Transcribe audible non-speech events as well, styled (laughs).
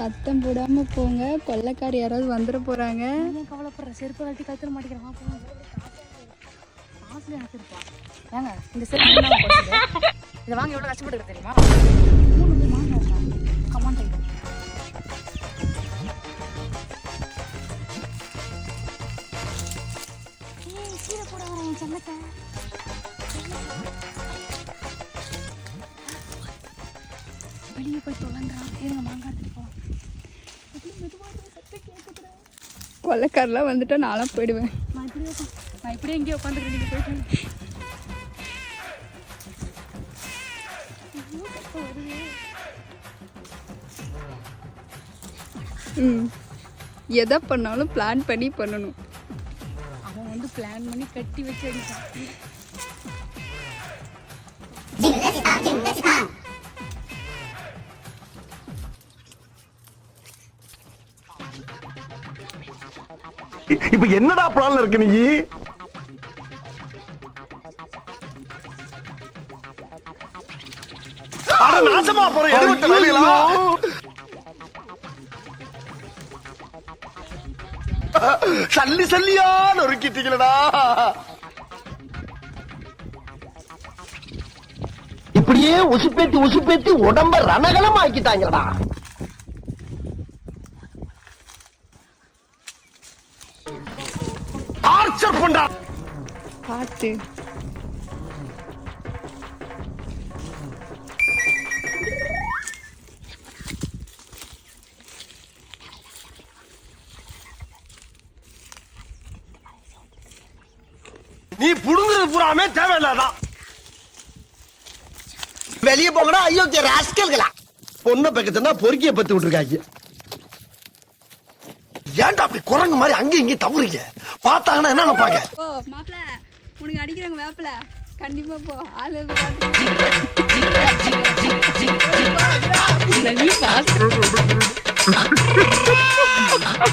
சத்தம் போடாம போங்க. கொள்ளைக்காரி யாராவது வந்துட போறாங்க. கவலைப்படுற? செருப்பு கழட்டி கத்துற மாட்டிக்கிறேன் காசுல எனக்கு இருப்பா ஏங்க இந்த செருப்பு இதை வாங்க எவ்வளோ கஷ்டப்பட்டு தெரியுமா? மூணு சீரை போட வரேன் செல்லத்தை. வெளியே போய் தொலைன்றான் இருங்க மாங்காய் எடுத்துட்டு போவோம் கொள்ளைக்காரெல்லாம் வந்துட்டா நானும் போயிடுவேன். நான் இப்படியே இங்கேயே உட்காந்துக்கிறேன் நீங்கள் போயிட்டு ம். எதை பண்ணாலும் பிளான் பண்ணி பண்ணணும். அவன் வந்து பிளான் பண்ணி கட்டி வச்சு அடிச்சான் இப்ப என்னடா பிளான்ல இருக்கு நீ? நாசமா போற எடுபட்ட வேலைகளா? சல்லி சல்லியா நொறுக்கிட்டீங்களடா. இப்படியே உசுப்பேத்தி உசுப்பேத்தி உடம்ப ரணகலம் ஆக்கிட்டாங்கடா டார்ச்சர் பண்றா பார்த்து நீ புடுங்குறது பூராமே தேவையில்லாதான் வெளியே போங்கடா. ஐயோ ராஸ்கல்களா. பொண்ணை பக்கத்துனா பொறுக்கிய பத்து விட்டுருக்காங்க. ஏன்டா அப்படி குரங்கு மாதிரி அங்கேயும் இங்கேயும் தவறுங்க? பார்த்தாங்கன்னா என்ன நினைப்பாங்க? ஓ மாப்பிள உனக்கு அடிக்கிறாங்க வேப்பில. கண்டிப்பா போ ஆளு (laughs)